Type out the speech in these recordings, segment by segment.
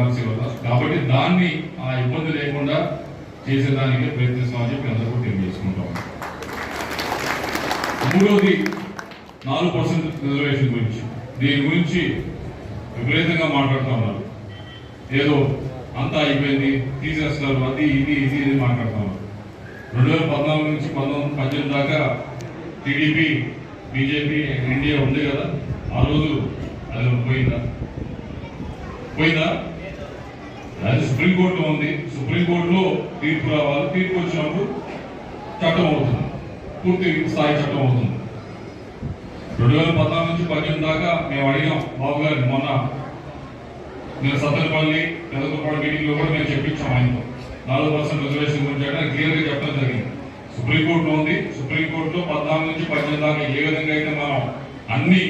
NRC వల్ల కాబట్టి దాన్ని ఆ ఇబ్బంది లేకుండా చేసేదానికి ప్రయత్నిస్తామని చెప్పి అందరూ కూడా తెలియజేసుకుంటాం. మూడవది నాలుగు పర్సెంట్ రిజర్వేషన్ గురించి. దీని గురించి విపరీతంగా మాట్లాడుతూ ఉన్నారు. ఏదో అంతా అయిపోయింది తీసేస్తున్నారు అది ఇది ఇది ఇది మాట్లాడుతూ ఉన్నారు. రెండు వేల పద్నాలుగు నుంచి పంతొమ్మిది పద్దెనిమిది దాకా టీడీపీ బీజేపీ ఎన్డీఏ ఉంది కదా ఆ రోజు అది పోయిందా? పోయిందా? అది సుప్రీంకోర్టులో ఉంది. సుప్రీంకోర్టులో తీర్పు రావాలి. తీర్పు వచ్చినప్పుడు చట్టం అవుతుంది. పూర్తి స్థాయి చట్టం అవుతుంది. రెండు వేల పద్నాలుగు నుంచి పద్దెనిమిది దాకా మేము అడిగాం బాబు గారిని మొన్న. మీరు సత్తెనపల్లి పెదకపాడు మీటింగ్లో కూడా మేము చెప్పించాం ఆయనతో. నాలుగు పర్సెంట్ రిజర్వేషన్ గురించి అంటే క్లియర్గా చెప్పడం జరిగింది. సుప్రీంకోర్టులో ఉంది. సుప్రీంకోర్టులో పద్నాలుగు నుంచి పద్దెనిమిది దాకా ఏ విధంగా అయితే మనం అన్ని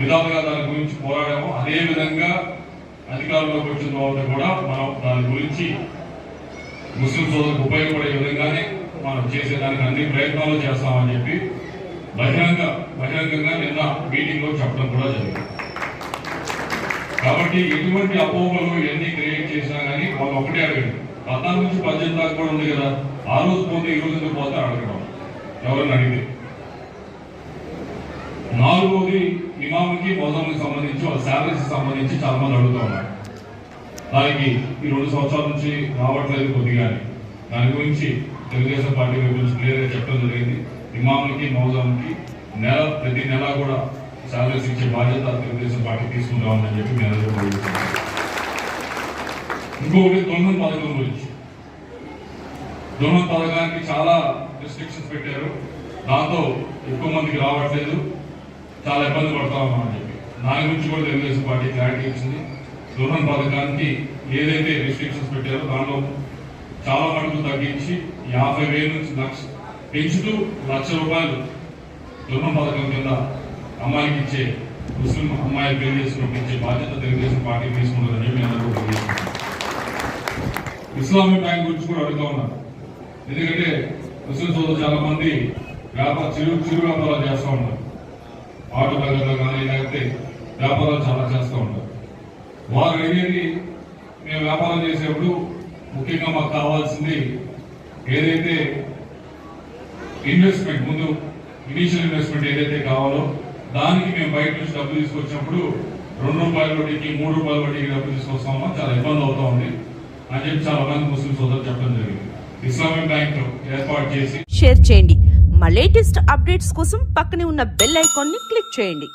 విధాలుగా దాని గురించి పోరాడామో అదే విధంగా అధికారంలోకి వచ్చిన తర్వాత కూడా మనం దాని గురించి ముస్లిం సోదరులకు ఉపయోగపడే విధంగానే మనం చేసేదానికి అన్ని ప్రయత్నాలు చేస్తామని చెప్పి బహిరంగ బహిరంగంగా నిన్న మీటింగ్లో చెప్పడం కూడా జరిగింది. కాబట్టి ఎటువంటి అపోహలు ఎన్ని క్రియేట్ చేసినా కానీ వాళ్ళు ఒకటే అడగండి పద్నాలుగు నుంచి పద్దెనిమిది దాకా కూడా ఉంది కదా. ఆ రోజు పోతే ఈ రోజు పోతే అడగడం ఎవరిని అడిగితే. నాలుగోది ఇమాముకి మోజంకి సంబంధించి వాళ్ళ శాలరీస్ సంబంధించి చాలా మంది అడుగుతూ ఉన్నారు. దానికి ఈ రెండు సంవత్సరాల నుంచి రావట్లేదు కొద్దిగా దాని గురించి తెలుగుదేశం పార్టీ గురించి క్లియర్గా చెప్పడం జరిగింది. ఇమాములకి మౌజాంకి నెల ప్రతి నెల కూడా శాలరీస్ ఇచ్చే బాధ్యత తెలుగుదేశం పార్టీ తీసుకుంటామని చెప్పి నేను అందరూ ఇంకొకటి దొంగ పథకం గురించి. దొంగ పథకానికి చాలా రిస్ట్రిక్షన్స్ పెట్టారు. దాంతో ఎక్కువ మందికి రావట్లేదు. చాలా ఇబ్బంది పడతా ఉన్నాం అని చెప్పి. దాని గురించి కూడా తెలుగుదేశం పార్టీ క్లారిటీ ఇచ్చింది. దూరం పథకానికి ఏదైతే రిస్ట్రిక్షన్స్ పెట్టారో దానిలో చాలా మటుకు తగ్గించి యాభై వేల నుంచి లక్ష పెంచుతూ లక్ష రూపాయలు దూరం పథకం కింద అమ్మాయికి ఇచ్చే ముస్లిం అమ్మాయిలు పెళ్ళి చేసుకుని ఇచ్చే బాధ్యత తెలుగుదేశం పార్టీ తీసుకున్నదని చెప్పి నేను అందరూ ఇస్లామిక్ బ్యాంక్ గురించి కూడా అడుగుతా ఉన్నారు ఎందుకంటే ముస్లిం సోదరు చాలా మంది వ్యాపార చిరు చిరు వ్యాపారాలు చేస్తూ ఉన్నారు. ఆటో రంగంలో కానీ లేకపోతే వ్యాపారాలు చాలా చేస్తూ ఉంటారు. వారు అడిగేది మేము వ్యాపారం చేసేప్పుడు ముఖ్యంగా మాకు కావాల్సింది ఏదైతే ఇన్వెస్ట్మెంట్ ముందు ఇనీషియల్ ఇన్వెస్ట్మెంట్ ఏదైతే కావాలో దానికి మేము బయట నుంచి డబ్బులు తీసుకొచ్చినప్పుడు రెండు రూపాయల వడ్డీకి మూడు రూపాయల వడ్డీకి డబ్బులు తీసుకొస్తామో చాలా ఇబ్బంది అవుతా ఉంది అని చెప్పి చాలా మంది ముస్లిం సోదరులు చెప్పడం జరిగింది. ఇస్లామిక్ బ్యాంక్ ఏర్పాటు చేసి షేర్ చేయండి. మా లేటెస్ట్ అప్డేట్స్ కోసం పక్కనే ఉన్న బెల్ ఐకాన్ని క్లిక్ చేయండి.